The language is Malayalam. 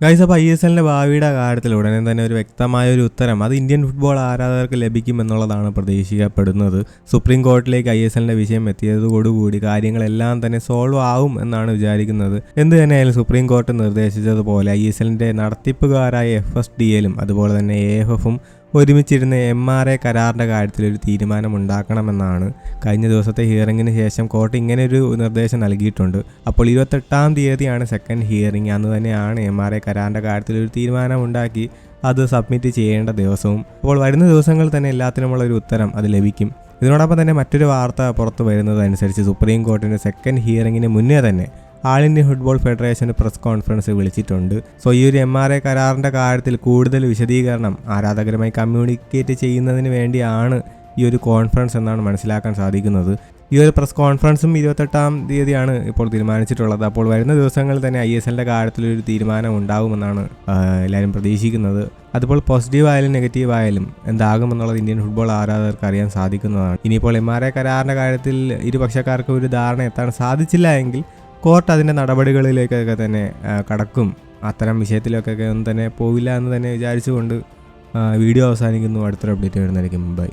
ഗൈസ് അപ്പോൾ ഐ എസ് എല്ലിന്റെ ഭാവിയുടെ കാര്യത്തിൽ ഉടനെ തന്നെ ഒരു വ്യക്തമായ ഒരു ഉത്തരം. അത് ഇന്ത്യൻ ഫുട്ബോൾ ആരാധകർക്ക് ലഭിക്കുമെന്നുള്ളതാണ് പ്രതീക്ഷിക്കപ്പെടുന്നത്. സുപ്രീം കോർട്ടിലേക്ക് ഐ എസ് എല്ലിന്റെ വിഷയം എത്തിയതോടുകൂടി കാര്യങ്ങളെല്ലാം തന്നെ സോൾവ് ആവും എന്നാണ് വിചാരിക്കുന്നത്. എന്ത് തന്നെയായാലും സുപ്രീം കോർട്ട് നിർദ്ദേശിച്ചതുപോലെ ഐ എസ് എല്ലിന്റെ നടത്തിപ്പുകാരായ എഫ് എസ് ഡി എല്ലും അതുപോലെ തന്നെ എ എഫ് എഫും ഒരുമിച്ചിരുന്ന് എം ആർ എ കരാറിന്റെ കാര്യത്തിൽ ഒരു തീരുമാനം ഉണ്ടാക്കണമെന്നാണ് കഴിഞ്ഞ ദിവസത്തെ ഹിയറിങ്ങിന് ശേഷം കോർട്ട് ഇങ്ങനെ ഒരു നിർദ്ദേശം നൽകിയിട്ടുണ്ട്. അപ്പോൾ ഇരുപത്തെട്ടാം തീയതിയാണ് സെക്കൻഡ് ഹിയറിംഗ് അന്ന് തന്നെയാണ് എം ആർ എ കരാറിന്റെ കാര്യത്തിൽ ഒരു തീരുമാനം ഉണ്ടാക്കി അത് സബ്മിറ്റ് ചെയ്യേണ്ട ദിവസവും. അപ്പോൾ വരുന്ന ദിവസങ്ങളിൽ തന്നെ എല്ലാത്തിനുമുള്ള ഒരു ഉത്തരം അത് ലഭിക്കും. ഇതിനോടൊപ്പം തന്നെ മറ്റൊരു വാർത്ത പുറത്തു വരുന്നതനുസരിച്ച് സുപ്രീം കോർട്ടിന്റെ സെക്കൻഡ് ഹിയറിങ്ങിന് മുന്നേ തന്നെ all India football federation press conference വിളിച്ചിട്ടുണ്ട്. സോ ഈ ഒരു എം ആർ എ കരാറിന്റെ കാര്യത്തിൽ കൂടുതൽ വിശദീകരണം ആരാധകരുമായി കമ്മ്യൂണിക്കേറ്റ് ചെയ്യുന്നതിന് വേണ്ടിയാണ് ഈ ഒരു കോൺഫറൻസ് എന്നാണ് മനസ്സിലാക്കാൻ സാധിക്കുന്നത്. ഈ ഒരു പ്രസ് കോൺഫറൻസും ഇരുപത്തെട്ടാം തീയതിയാണ് ഇപ്പോൾ തീരുമാനിച്ചിട്ടുള്ളത്. അപ്പോൾ വരുന്ന ദിവസങ്ങളിൽ തന്നെ ഐ എസ് എല്ലിന്റെ കാര്യത്തിലൊരു തീരുമാനം ഉണ്ടാകുമെന്നാണ് എല്ലാവരും പ്രതീക്ഷിക്കുന്നത്. അതിപ്പോൾ പോസിറ്റീവ് ആയാലും നെഗറ്റീവ് ആയാലും എന്താകുമെന്നുള്ളത് ഇന്ത്യൻ ഫുട്ബോൾ ആരാധകർക്ക് അറിയാൻ സാധിക്കുന്നതാണ്. ഇനിയിപ്പോൾ എം ആർ എ കരാറിന്റെ കാര്യത്തിൽ ഇരുപക്ഷക്കാർക്ക് ഒരു ധാരണ എത്താൻ സാധിച്ചില്ല എങ്കിൽ കോർട്ട് അതിന്റെ നടപടികളിലേക്കൊക്കെ തന്നെ കടക്കും. അത്തരം വിഷയത്തിലൊക്കെ ഒന്നും തന്നെ പോവില്ല എന്ന് തന്നെ വിചാരിച്ചുകൊണ്ട് വീഡിയോ അവസാനിക്കുന്നു. അടുത്തൊരു അപ്ഡേറ്റ് വരുന്നതായിരിക്കും. ബൈ